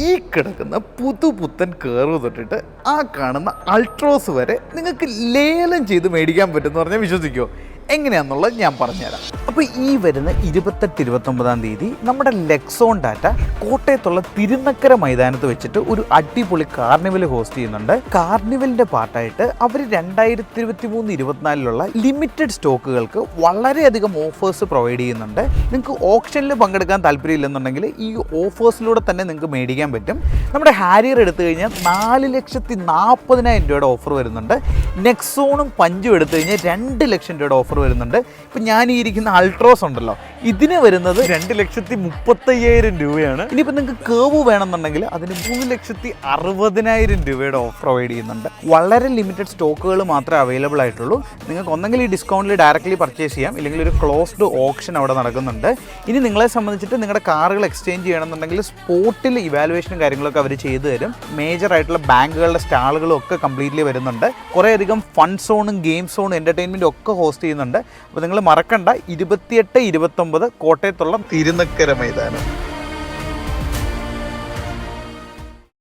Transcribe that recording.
ഈ കിടക്കുന്ന പുതുപുത്തൻ കേർവ് തൊട്ടിട്ട് ആ കാണുന്ന അൾട്രോസ് വരെ നിങ്ങൾക്ക് ലേലം ചെയ്ത് മേടിക്കാൻ പറ്റുമെന്ന് പറഞ്ഞാൽ വിശ്വസിക്കുമോ എങ്ങനെയാണെന്നുള്ളത് ഞാൻ പറഞ്ഞുതരാം. അപ്പോൾ ഈ വരുന്ന ഇരുപത്തെട്ട് ഇരുപത്തൊമ്പതാം തീയതി നമ്മുടെ ലെക്സോൺ ഡാറ്റ കോട്ടയത്തുള്ള തിരുനക്കര മൈതാനത്ത് വെച്ചിട്ട് ഒരു അടിപൊളി കാർണിവൽ ഹോസ്റ്റ് ചെയ്യുന്നുണ്ട്. കാർണിവലിന്റെ പാർട്ടായിട്ട് അവർ രണ്ടായിരത്തി ഇരുപത്തി മൂന്ന് ഇരുപത്തിനാലിലുള്ള ലിമിറ്റഡ് സ്റ്റോക്കുകൾക്ക് വളരെയധികം ഓഫേഴ്സ് പ്രൊവൈഡ് ചെയ്യുന്നുണ്ട്. നിങ്ങൾക്ക് ഓപ്ഷനിൽ പങ്കെടുക്കാൻ താല്പര്യമില്ലെന്നുണ്ടെങ്കിൽ ഈ ഓഫേഴ്സിലൂടെ തന്നെ നിങ്ങൾക്ക് മേടിക്കാൻ പറ്റും. നമ്മുടെ ഹാരിയർ എടുത്തു കഴിഞ്ഞാൽ നാല് ലക്ഷത്തി നാൽപ്പതിനായിരം രൂപയുടെ ഓഫർ വരുന്നുണ്ട്. നെക്സോണും പഞ്ചും എടുത്തു കഴിഞ്ഞാൽ രണ്ട് ലക്ഷം രൂപയുടെ ഓഫർ വരുന്നുണ്ട്. ഇപ്പം ഞാൻ ഈ ഇരിക്കുന്ന അൾട്രോസ് ഉണ്ടല്ലോ ഇതിന് വരുന്നത് രണ്ട് ലക്ഷത്തി മുപ്പത്തയ്യായിരം രൂപയാണ്. ഇനിയിപ്പോൾ നിങ്ങൾക്ക് കേവ് വേണമെന്നുണ്ടെങ്കിൽ അതിന് മൂന്ന് ലക്ഷത്തി അറുപതിനായിരം രൂപയുടെ ഓഫർ പ്രൊവൈഡ് ചെയ്യുന്നുണ്ട്. വളരെ ലിമിറ്റഡ് സ്റ്റോക്കുകൾ മാത്രമേ അവൈലബിൾ ആയിട്ടുള്ളൂ. നിങ്ങൾക്ക് ഒന്നെങ്കിൽ ഈ ഡിസ്കൗണ്ടിൽ ഡയറക്റ്റ്ലി പർച്ചേസ് ചെയ്യാം. ഇല്ലെങ്കിൽ ഒരു ക്ലോസ്ഡ് ഓപ്ഷൻ അവിടെ നടക്കുന്നുണ്ട്. ഇനി നിങ്ങളെ സംബന്ധിച്ചിട്ട് നിങ്ങളുടെ കാറുകൾ എക്സ്ചേഞ്ച് ചെയ്യണമെന്നുണ്ടെങ്കിൽ സ്പോട്ടിൽ ഇവാലുവേഷനും കാര്യങ്ങളൊക്കെ അവർ ചെയ്തു തരും. മേജർ ആയിട്ടുള്ള ബാങ്കുകളുടെ സ്റ്റാളുകളും ഒക്കെ കംപ്ലീറ്റ്ലി വരുന്നുണ്ട്. കുറേയധികം ഫൺ സോണും ഗെയിം സോണും എന്റർടൈൻമെന്റും ഒക്കെ ഹോസ്റ്റ് ചെയ്യുന്നുണ്ട്. അപ്പോൾ നിങ്ങൾ മറക്കണ്ട ഇരുപത്തിയെട്ട് ഇരുപത്തൊമ്പത് കോട്ടയത്തുള്ള തിരുനക്കര മൈതാനം.